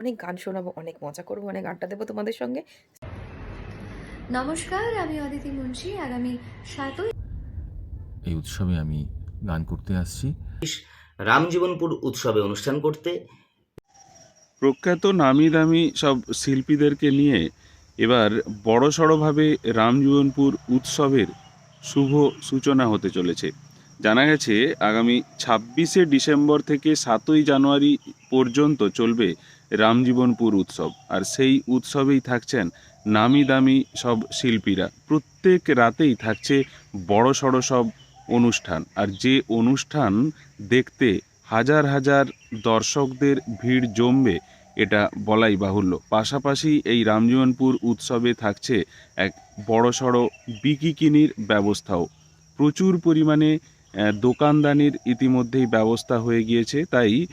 অনেক গান শোনাবো অনেক মজা করব অনেক আড্ডা দেবো তোমাদের সঙ্গে। নমস্কার আমি অদিতি মুন্সি আগামী সাতই এই উৎসবে আমি গান করতে আসছি। রামজীবনপুর উৎসবে অনুষ্ঠান করতে। প্রখ্যাত নামি দামি সব শিল্পীদেরকে নিয়ে এবার বড়সড়ভাবে রামজীবনপুর উৎসবের শুভ সূচনা হতে চলেছে। জানা গেছে আগামী ছাব্বিশে ডিসেম্বর থেকে সাতই জানুয়ারি পর্যন্ত চলবে রামজীবনপুর উৎসব। আর সেই উৎসবেই থাকছেন নামি দামি সব শিল্পীরা। প্রত্যেক রাতেই থাকছে বড়সড় সব অনুষ্ঠান। আর যে অনুষ্ঠান দেখতে হাজার হাজার দর্শকদের ভিড় জমবে, এটা বলাই বাহুল্য। পাশাপাশি এই রামজীবনপুর উৎসবে থাকছে এক বড়সড় বিকিকিনির ব্যবস্থাও। প্রচুর পরিমাণে দোকানদানির ইতিমধ্যেই ব্যবস্থা হয়ে গিয়েছে। তাই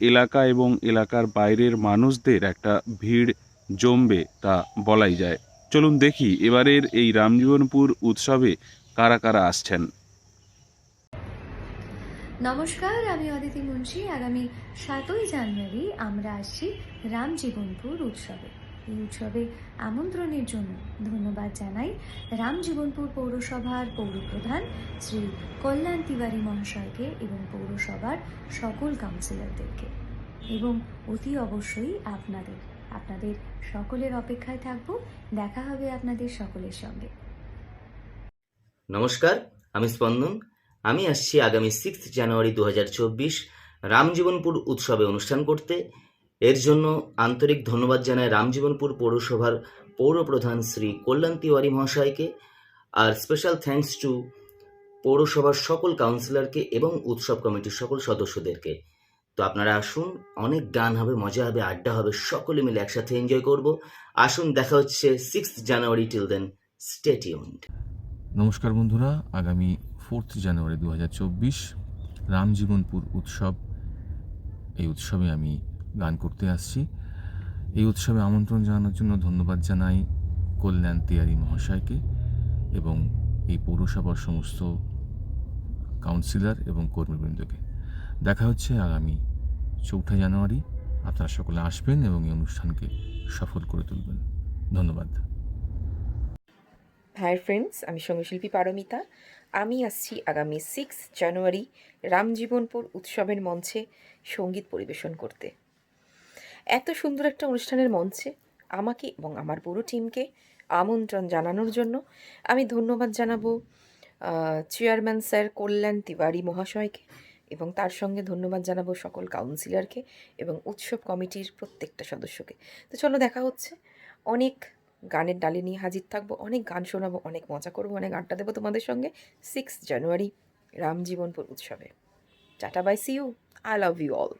এলাকা এবং এলাকার বাইরের মানুষদের একটা ভিড় জমবে তা বলাই যায়। চলুন দেখি এবারের এই রামজীবনপুর উৎসবে কারা কারা আসছেন। নমস্কার, আমি অদিতি মুন্সি। আগামী সাতই জানুয়ারি আমরা আসছি রামজীবনপুর উৎসবে। এই উৎসবে আমন্ত্রণের জন্য ধন্যবাদ জানাই রামজীবনপুর পৌরসভার পৌরপ্রধান শ্রী কল্যাণ তিওয়ারি মহাশয়কে এবং পৌরসভার সকল কাউন্সিলরদেরকে। এবং অতি অবশ্যই আপনাদের আপনাদের সকলের অপেক্ষায় থাকব। দেখা হবে আপনাদের সকলের সঙ্গে। নমস্কার, আমি স্পন্দন। আমি আসছি আগামী সিক্স জানুয়ারি দু হাজার চব্বিশ রামজীবনপুর উৎসবে অনুষ্ঠান করতে। এর জন্য আন্তরিক ধন্যবাদ জানাই রামজীবনপুর পৌরসভার পৌরপ্রধান শ্রী কল্যাণ তিওয়ারি মহাশয়কে আর স্পেশাল থ্যাঙ্কস টু পৌরসভার সকল কাউন্সিলরকে এবং উৎসব কমিটির সকল সদস্যদেরকে। তো আপনারা আসুন, অনেক গান হবে, মজা হবে, আড্ডা হবে, সকলে মিলে একসাথে এনজয় করব। আসুন, দেখা হচ্ছে সিক্স জানুয়ারি টিল দেন স্টেটিউন্ড নমস্কার বন্ধুরা, আগামী ফোর্থ জানুয়ারি দু হাজার চব্বিশ, রামজীবনপুর উৎসব। এই উৎসবে আমি গান করতে আসছি। এই উৎসবে আমন্ত্রণ জানানোর জন্য ধন্যবাদ জানাই কল্যাণ তিয়ারি মহাশয়কে এবং এই পৌরসভার সমস্ত কাউন্সিলর এবং কর্মীবৃন্দকে। দেখা হচ্ছে আগামী চৌঠা জানুয়ারি। আপনারা সকলে আসবেন এবং এই অনুষ্ঠানকে সফল করে তুলবেন। ধন্যবাদ। হাই ফ্রেন্ডস আমি সঙ্গীশিল্পী পারমিতা। আমি আসছি আগামী সিক্স জানুয়ারি রামজীবনপুর উৎসবের মঞ্চে সংগীত পরিবেশন করতে। এত সুন্দর একটা অনুষ্ঠানের মঞ্চে আমাকে এবং আমার পুরো টিমকে আমন্ত্রণ জানানোর জন্য আমি ধন্যবাদ জানাব চেয়ারম্যান স্যার কল্যাণ তিওয়ারি মহাশয়কে এবং তার সঙ্গে ধন্যবাদ জানাব সকল কাউন্সিলরকে এবং উৎসব কমিটির প্রত্যেকটা সদস্যকে। তো চলো দেখা হচ্ছে। অনেক গানের ডালে নিয়ে হাজির থাকব, অনেক গান শোনাবো, অনেক মজা করব, অনেক আড্ডা দেবো তোমাদের সঙ্গে সিক্স জানুয়ারি রামজীবনপুর উৎসবে। Tata bye see you I love you all